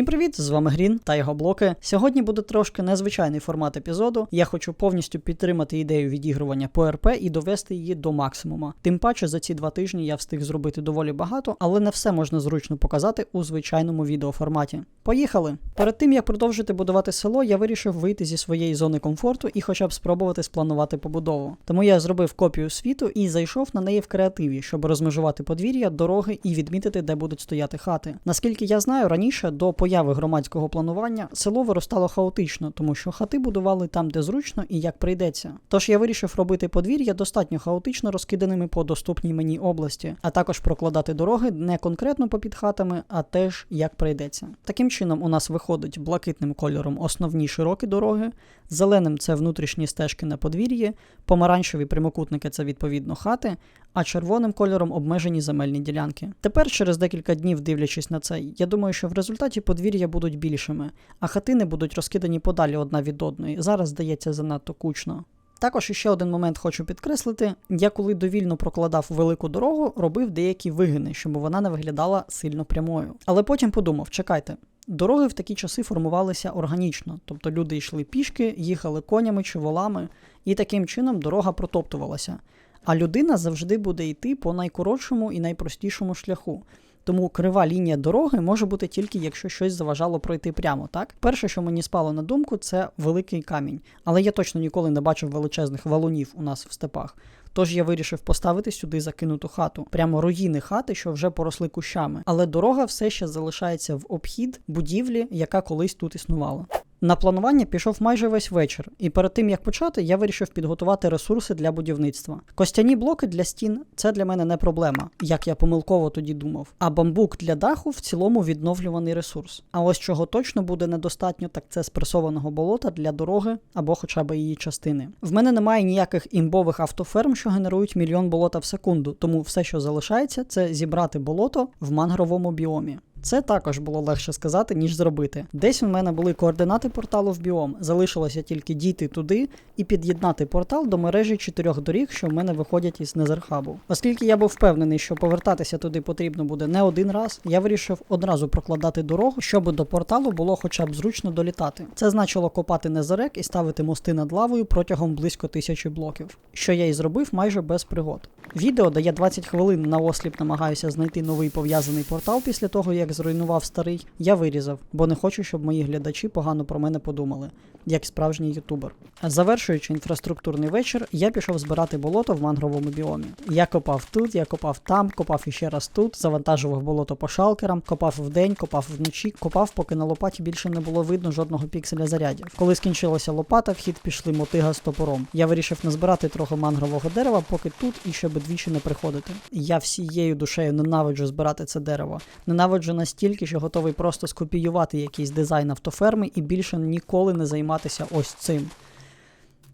Всім привіт! З вами Грін та його блоки. Сьогодні буде трошки незвичайний формат епізоду. Я хочу повністю підтримати ідею відігрування по РП і довести її до максимума. Тим паче за ці два тижні я встиг зробити доволі багато, але не все можна зручно показати у звичайному відеоформаті. Поїхали! Перед тим як продовжити будувати село, я вирішив вийти зі своєї зони комфорту і хоча б спробувати спланувати побудову. Тому я зробив копію світу і зайшов на неї в креативі, щоб розмежувати подвір'я, дороги і відмітити, де будуть стояти хати. Наскільки я знаю, раніше до появи громадського планування село виростало хаотично, тому що хати будували там, де зручно і як прийдеться. Тож я вирішив робити подвір'я достатньо хаотично розкиданими по доступній мені області, а також прокладати дороги не конкретно попід хатами, а теж як прийдеться. Таким чином, у нас виходить блакитним кольором основні широкі дороги, зеленим це внутрішні стежки на подвір'ї, помаранчеві прямокутники це відповідно хати, а червоним кольором обмежені земельні ділянки. Тепер, через декілька днів, дивлячись на це, я думаю, що в результаті подвір'я будуть більшими, а хатини будуть розкидані подалі одна від одної. Зараз здається занадто кучно. Також іще один момент хочу підкреслити: я коли довільно прокладав велику дорогу, робив деякі вигини, щоб вона не виглядала сильно прямою. Але потім подумав: чекайте. Дороги в такі часи формувалися органічно, тобто люди йшли пішки, їхали конями чи волами, і таким чином дорога протоптувалася. А людина завжди буде йти по найкоротшому і найпростішому шляху. Тому крива лінія дороги може бути тільки якщо щось заважало пройти прямо, так? Перше, що мені спало на думку, це великий камінь. Але я точно ніколи не бачив величезних валунів у нас в степах. Тож я вирішив поставити сюди закинуту хату, прямо руїни хати, що вже поросли кущами. Але дорога все ще залишається в обхід будівлі, яка колись тут існувала. На планування пішов майже весь вечір, і перед тим як почати, я вирішив підготувати ресурси для будівництва. Костяні блоки для стін це для мене не проблема, як я помилково тоді думав. А бамбук для даху в цілому відновлюваний ресурс. А ось чого точно буде недостатньо, так це спресованого болота для дороги або хоча б її частини. В мене немає ніяких імбових автоферм, що генерують мільйон болота в секунду, тому все, що залишається, це зібрати болото в мангровому біомі. Це також було легше сказати, ніж зробити. Десь у мене були координати порталу в біом. Залишилося тільки дійти туди і під'єднати портал до мережі чотирьох доріг, що в мене виходять із Незерхабу. Оскільки я був впевнений, що повертатися туди потрібно буде не один раз, я вирішив одразу прокладати дорогу, щоб до порталу було хоча б зручно долітати. Це значило копати незерек і ставити мости над лавою протягом близько тисячі блоків, що я і зробив майже без пригод. Відео, де я 20 хвилин на осліп намагаюся знайти новий пов'язаний портал після того, як зруйнував старий, я вирізав, бо не хочу, щоб мої глядачі погано про мене подумали, як справжній ютубер. Завершуючи інфраструктурний вечір, я пішов збирати болото в мангровому біомі. Я копав тут, я копав там, копав іще раз тут, завантажував болото по шалкерам, копав вдень, копав вночі, копав, поки на лопаті більше не було видно жодного пікселя зарядів. Коли скінчилася лопата, в хід пішли мотига з топором. Я вирішив назбирати трохи мангрового дерева, поки тут і щоб двічі не приходити. Я всією душею ненавиджу збирати це дерево. Ненавиджу настільки, що готовий просто скопіювати якийсь дизайн автоферми і більше ніколи не займатися ось цим.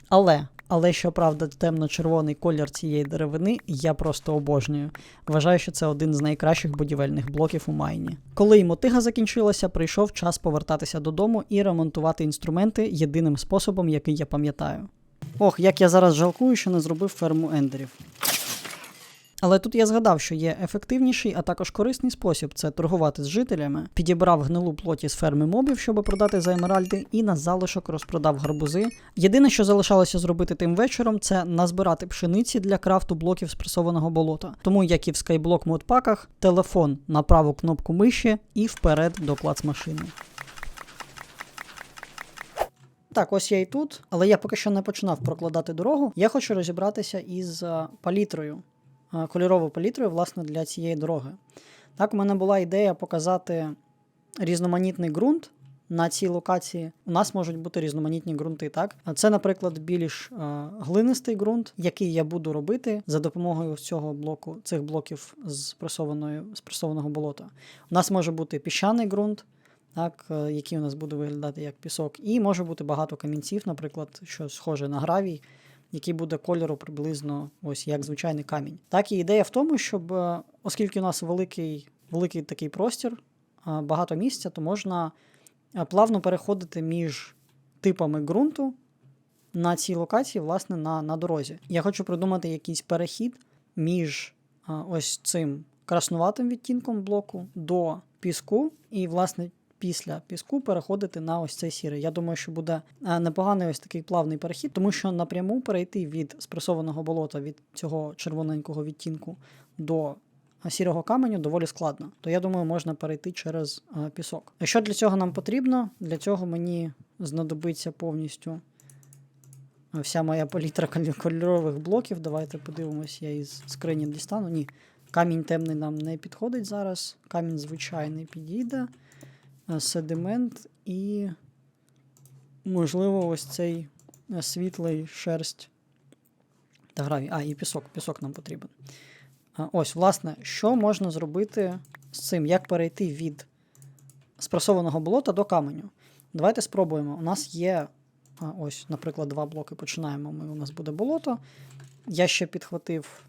Але. Але щоправда, темно-червоний колір цієї деревини я просто обожнюю. Вважаю, що це один з найкращих будівельних блоків у майні. Коли й мотига закінчилася, прийшов час повертатися додому і ремонтувати інструменти єдиним способом, який я пам'ятаю. Ох, як я зараз жалкую, що не зробив ферму ендерів. Але тут я згадав, що є ефективніший, а також корисний спосіб це торгувати з жителями. Підібрав гнилу плоті з ферми мобів, щоб продати за емеральди, і на залишок розпродав гарбузи. Єдине, що залишалося зробити тим вечором, це назбирати пшениці для крафту блоків спресованого болота. Тому, як і в Skyblock модпаках, телефон на праву кнопку миші і вперед до плацмашини. Так, ось я і тут, але я поки що не починав прокладати дорогу. Я хочу розібратися із палітрою, а, кольоровою палітрою, власне, для цієї дороги. Так, у мене була ідея показати різноманітний ґрунт. На цій локації у нас можуть бути різноманітні ґрунти. Так, це, наприклад, більш е, глинистий ґрунт, який я буду робити за допомогою цього блоку, цих блоків з пресованого болота. У нас може бути піщаний ґрунт, так, е, який у нас буде виглядати як пісок, і може бути багато камінців, наприклад, що схоже на гравій, який буде кольору приблизно ось як звичайний камінь. Так, і ідея в тому, щоб, е, оскільки у нас великий, великий такий простір, е, багато місця, то можна е, плавно переходити між типами ґрунту на цій локації, власне, на, на дорозі. Я хочу придумати якийсь перехід між ось цим краснуватим відтінком блоку до піску, і, власне, після піску переходити на ось цей сірий. Я думаю, що буде непоганий ось такий плавний перехід, тому що напряму перейти від спресованого болота від цього червоненького відтінку до сірого каменю доволі складно. То я думаю, можна перейти через а, пісок. А що для цього нам потрібно? Для цього мені знадобиться повністю вся моя палітра кольорових блоків. Давайте подивимось, я із скрині дістану. Ні, камінь темний нам не підходить зараз. Камінь звичайний підійде. Е, Седимент і, можливо, ось цей е, світлий шерсть та гравій. А, і пісок. Пісок нам потрібен. Ось, власне, що можна зробити з цим? Як перейти від спресованого болота до каменю? Давайте спробуємо. У нас є ось, наприклад, два блоки починаємо. Ми, у нас буде болото. Я ще підхватив.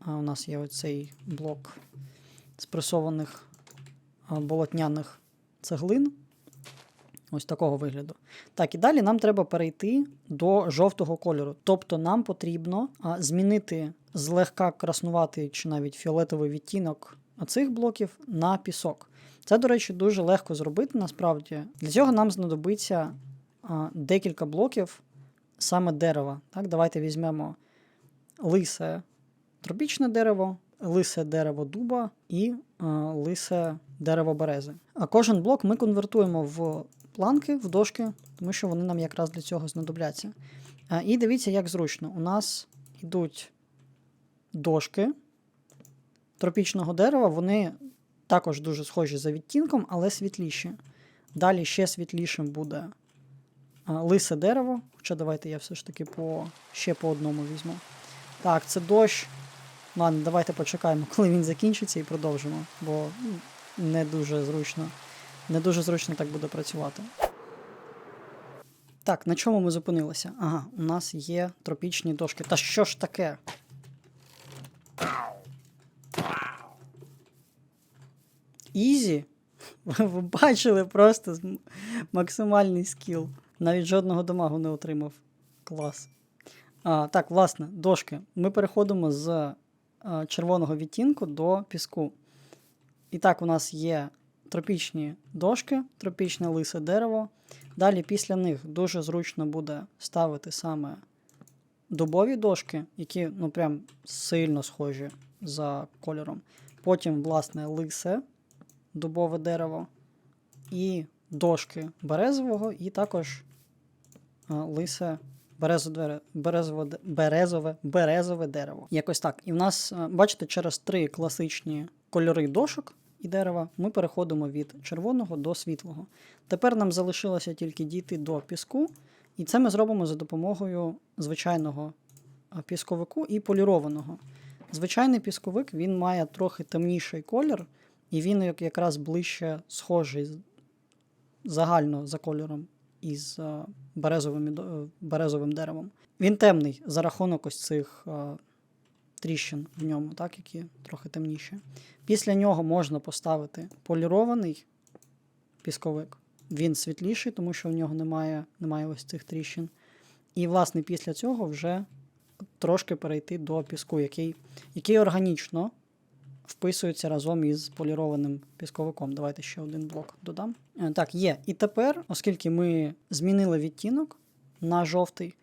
А, у нас є оцей блок спресованих болотняних цеглин. Ось такого вигляду. Так, і далі нам треба перейти до жовтого кольору. Тобто нам потрібно змінити злегка краснуватий чи навіть фіолетовий відтінок цих блоків на пісок. Це, до речі, дуже легко зробити насправді. Для цього нам знадобиться декілька блоків саме дерева. Так, давайте візьмемо лисе тропічне дерево, лисе дерево дуба і а, лисе дерево берези. А кожен блок ми конвертуємо в планки, в дошки, тому що вони нам якраз для цього знадобляться. І дивіться, як зручно. У нас йдуть дошки тропічного дерева, вони також дуже схожі за відтінком, але світліші. Далі ще світлішим буде а, лисе дерево. Хоча давайте я все ж таки по, ще по одному візьму. Так, це дощ. Ладно, давайте почекаємо, коли він закінчиться, і продовжимо, бо ну, не дуже зручно. Не дуже зручно так буде працювати. Так, на чому ми зупинилися? Ага, у нас є тропічні дошки. Та що ж таке? Ізі? Ви бачили просто максимальний скіл. Навіть жодного дамагу не отримав. Клас. А, так, власне, дошки. Ми переходимо з червоного відтінку до піску. І так, у нас є тропічні дошки, тропічне лисе дерево. Далі після них дуже зручно буде ставити саме дубові дошки, які ну прям сильно схожі за кольором. Потім, власне, лисе дубове дерево і дошки березового, і також лисе березове, березове, березове, дерево. Якось так. І в нас, бачите, через три класичні кольори дошок і дерева ми переходимо від червоного до світлого. Тепер нам залишилося тільки дійти до піску, і це ми зробимо за допомогою звичайного пісковику і полірованого. Звичайний пісковик він має трохи темніший колір, і він якраз ближче схожий загально за кольором із березовим, е, березовим деревом. Він темний за рахунок ось цих а, тріщин в ньому, так, які трохи темніші. Після нього можна поставити полірований пісковик. Він світліший, тому що в нього немає, немає ось цих тріщин. І, власне, після цього вже трошки перейти до піску, який, який органічно вписується разом із полірованим пісковиком. Давайте ще один блок додам. Е, Так, є. І тепер, оскільки ми змінили відтінок на жовтий,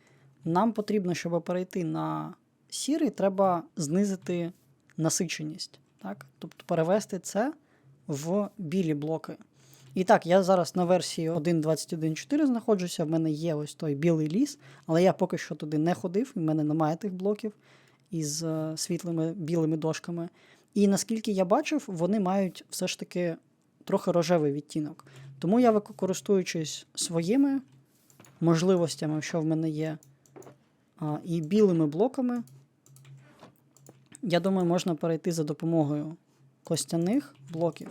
нам потрібно, щоб перейти на сірий, треба знизити насиченість. Так? Тобто перевести це в білі блоки. І так, я зараз на версії 1.21.4 знаходжуся. В мене є ось той білий ліс, але я поки що туди не ходив, в мене немає тих блоків із е, світлими білими дошками. І наскільки я бачив, вони мають все ж таки трохи рожевий відтінок. Тому я, користуючись своїми можливостями, що в мене є, і білими блоками, я думаю, можна перейти за допомогою костяних блоків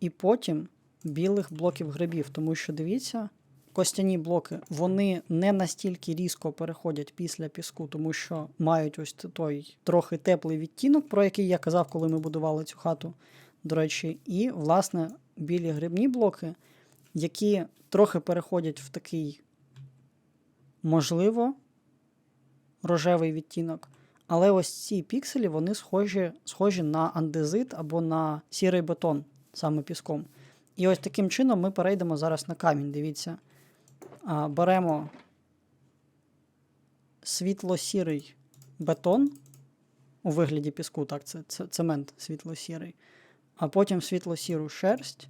і потім білих блоків грибів. Тому що дивіться, костяні блоки вони не настільки різко переходять після піску, тому що мають ось той трохи теплий відтінок, про який я казав, коли ми будували цю хату. До речі, і, власне, білі грибні блоки, які трохи переходять в такий, можливо, рожевий відтінок, Але ось ці пікселі вони схожі, схожі на андезит або на сірий бетон, саме піском. І ось таким чином ми перейдемо зараз на камінь. Дивіться. А, беремо світло-сірий бетон у вигляді піску, так, це, це цемент світло-сірий, а потім світло-сіру шерсть.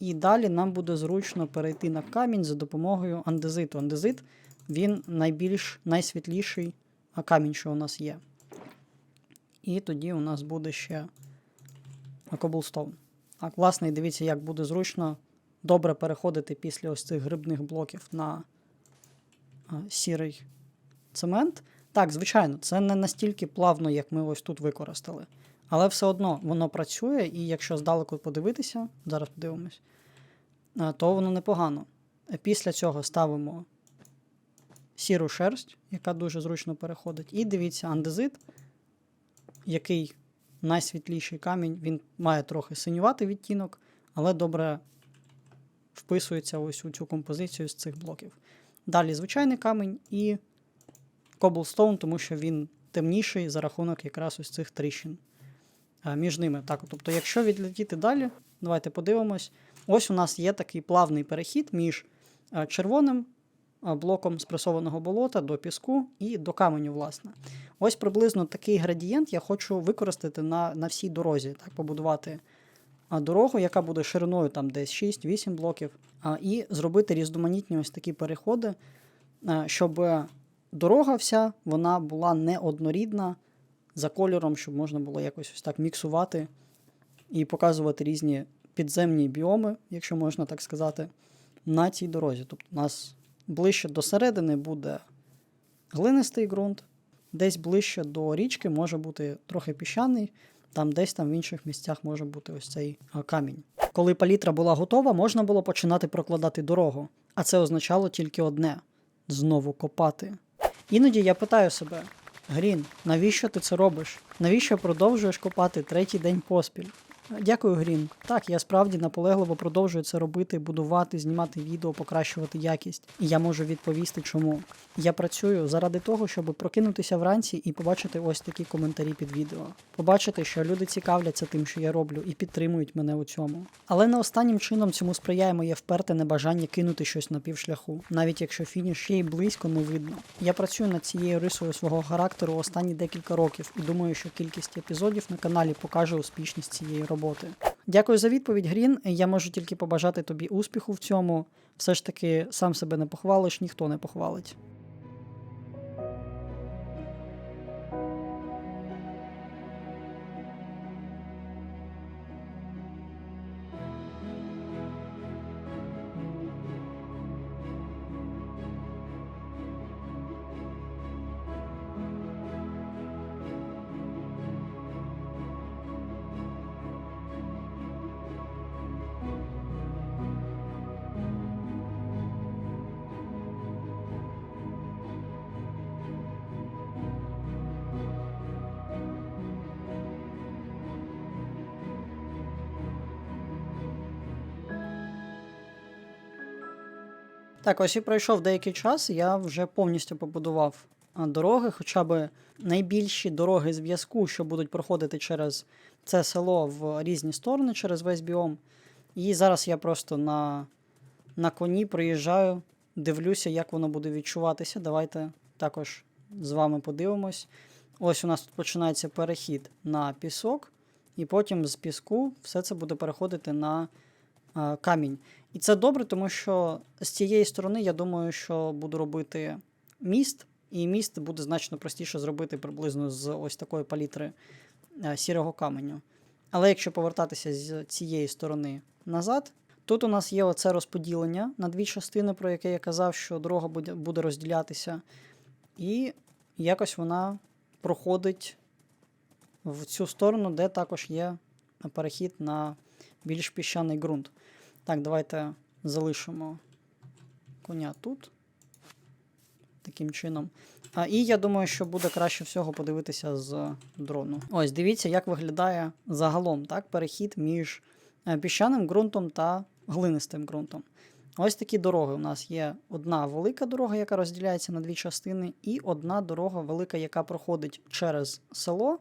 І далі нам буде зручно перейти на камінь за допомогою андезиту. Андезит він найбільш найсвітліший а, камінь, що у нас є. І тоді у нас буде ще коблстоун. Так, власне, дивіться, як буде зручно добре переходити після ось цих грибних блоків на сірий цемент. Так, звичайно, це не настільки плавно, як ми ось тут використали. Але все одно воно працює, і якщо здалеку подивитися, зараз подивимось, то воно непогано. Після цього ставимо сіру шерсть, яка дуже зручно переходить. І дивіться, андезит, який найсвітліший камінь, він має трохи синюватий відтінок, але добре вписується ось у цю композицію з цих блоків. Далі звичайний камінь і Cobblestone, тому що він темніший за рахунок якраз ось цих тріщин е, між ними. Так, тобто, якщо відлетіти далі, давайте подивимось. Ось у нас є такий плавний перехід між е, червоним е, блоком спресованого болота до піску і до каменю, власне. Ось приблизно такий градієнт я хочу використати на, на всій дорозі, так, побудувати дорогу, яка буде шириною там десь 6-8 блоків, і зробити різноманітні ось такі переходи, щоб дорога вся вона була не однорідна за кольором, щоб можна було якось ось так міксувати і показувати різні підземні біоми, якщо можна так сказати, на цій дорозі. Тобто у нас ближче до середини буде глинистий ґрунт, десь ближче до річки може бути трохи піщаний, там десь там в інших місцях може бути ось цей камінь. Коли палітра була готова, можна було починати прокладати дорогу, а це означало тільки одне знову копати. Іноді я питаю себе: Грін, навіщо ти це робиш? Навіщо продовжуєш копати третій день поспіль? Дякую, Грін. Так, я справді наполегливо продовжую це робити, будувати, знімати відео, покращувати якість. І я можу відповісти, чому. Я працюю заради того, щоб прокинутися вранці і побачити ось такі коментарі під відео. Побачити, що люди цікавляться тим, що я роблю, і підтримують мене у цьому. Але не останнім чином цьому сприяє моє вперте небажання кинути щось на півшляху, навіть якщо фініш ще й близько не видно. Я працюю над цією рисою свого характеру останні декілька років і думаю, що кількість епізодів на каналі покаже успішність цієї роботи. Дякую за відповідь, Грін. Я можу тільки побажати тобі успіху в цьому. Все ж таки, сам себе не похвалиш, ніхто не похвалить. Так, ось і пройшов деякий час, я вже повністю побудував дороги, хоча б найбільші дороги зв'язку, що будуть проходити через це село в різні сторони, через весь біом. І зараз я просто на, на коні приїжджаю, дивлюся, як воно буде відчуватися. Давайте також з вами подивимось. Ось у нас тут починається перехід на пісок, і потім з піску все це буде переходити на камінь. І це добре, тому що з цієї сторони я думаю, що буду робити міст, і міст буде значно простіше зробити приблизно з ось такої палітри е, сірого каменю. Але якщо повертатися з цієї сторони назад, тут у нас є оце розподілення на дві частини, про яке я казав, що дорога буде, буде розділятися. І якось вона проходить в цю сторону, де також є перехід на більш піщаний ґрунт. Так, давайте залишимо коня тут. Таким чином. А, І я думаю, що буде краще всього подивитися з дрону. Ось, дивіться, як виглядає загалом так, перехід між е, піщаним ґрунтом та глинистим ґрунтом. Ось такі дороги. У нас є одна велика дорога, яка розділяється на дві частини, і одна дорога велика, яка проходить через село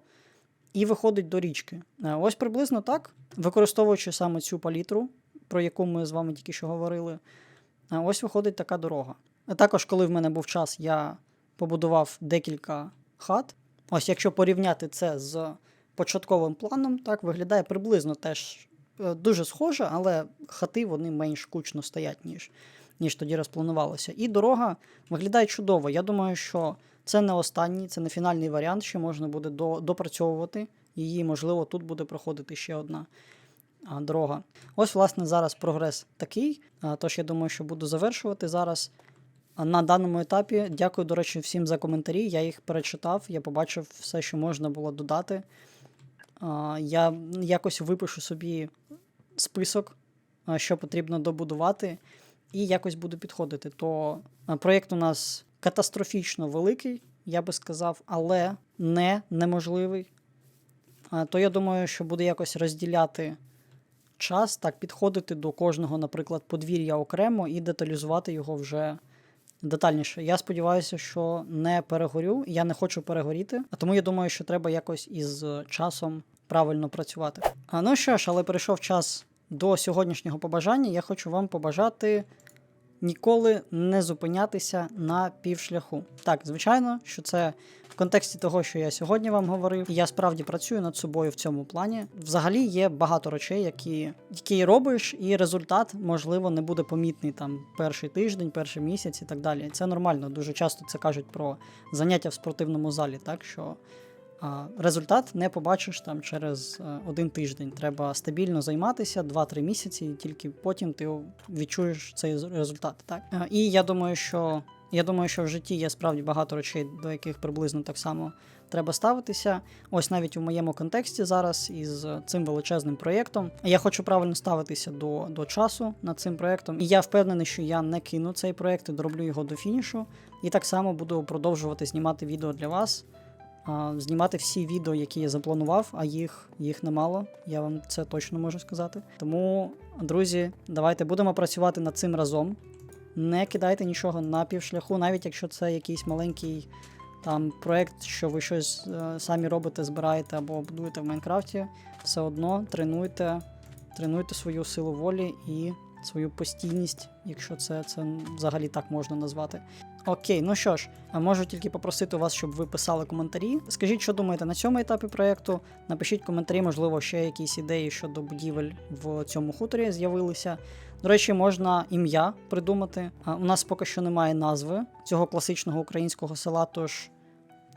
і виходить до річки. Е, Ось приблизно так, використовуючи саме цю палітру, про яку ми з вами тільки що говорили. Ось виходить така дорога. А також, коли в мене був час, я побудував декілька хат. Ось, якщо порівняти це з початковим планом, так виглядає приблизно теж е, дуже схоже, але хати вони менш кучно стоять, ніж, ніж тоді розпланувалося. І дорога виглядає чудово. Я думаю, що це не останній, це не фінальний варіант, ще можна буде до, допрацьовувати її. Можливо, тут буде проходити ще одна дорога. Ось, власне, зараз прогрес такий. Тож я думаю, що буду завершувати зараз. На даному етапі дякую, до речі, всім за коментарі. Я їх перечитав, я побачив все, що можна було додати. Я якось випишу собі список, що потрібно добудувати, і якось буду підходити. То проєкт у нас катастрофічно великий, я би сказав, але не неможливий. То я думаю, що буде якось розділяти час, так підходити до кожного, наприклад, подвір'я окремо і деталізувати його вже детальніше. Я сподіваюся, що не перегорю. Я не хочу перегоріти, а тому я думаю, що треба якось із часом правильно працювати. А ну що ж, але прийшов час до сьогоднішнього побажання. Я хочу вам побажати ніколи не зупинятися на півшляху. Так, звичайно, що це контексті того, що я сьогодні вам говорив, я справді працюю над собою в цьому плані. Взагалі є багато речей, які, які робиш, і результат, можливо, не буде помітний там перший тиждень, перший місяць і так далі. Це нормально. Дуже часто це кажуть про заняття в спортивному залі, так що. Результат не побачиш там через е, один тиждень. Треба стабільно займатися 2-3 місяці, і тільки потім ти відчуєш цей результат. Так Е, і я думаю, що я думаю, що в житті є справді багато речей, до яких приблизно так само треба ставитися. Ось навіть у моєму контексті зараз із цим величезним проєктом. Я хочу правильно ставитися до, до часу над цим проєктом. І я впевнений, що я не кину цей проєкт і дороблю його до фінішу. І так само буду продовжувати знімати відео для вас знімати всі відео, які я запланував, а їх, їх немало. Я вам це точно можу сказати. Тому, друзі, давайте будемо працювати над цим разом. Не кидайте нічого на півшляху, навіть якщо це якийсь маленький там проект, що ви щось е, самі робите, збираєте або будуєте в Майнкрафті. Все одно тренуйте, тренуйте свою силу волі і свою постійність, якщо це, це взагалі так можна назвати. Окей, ну що ж, можу тільки попросити вас, щоб ви писали коментарі. Скажіть, що думаєте на цьому етапі проєкту. Напишіть коментарі, можливо, ще якісь ідеї щодо будівель в цьому хуторі з'явилися. До речі, можна ім'я придумати. У нас поки що немає назви цього класичного українського села, тож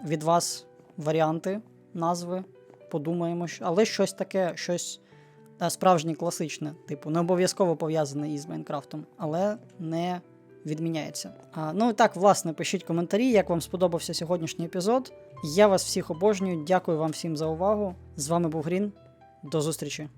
від вас варіанти назви. Подумаємо, але щось таке, щось е, справжнє класичне, типу, не обов'язково пов'язане із Майнкрафтом, але не відміняється. А, ну і так, власне, пишіть коментарі, як вам сподобався сьогоднішній епізод. Я вас всіх обожнюю. Дякую вам всім за увагу. З вами був Грін. До зустрічі.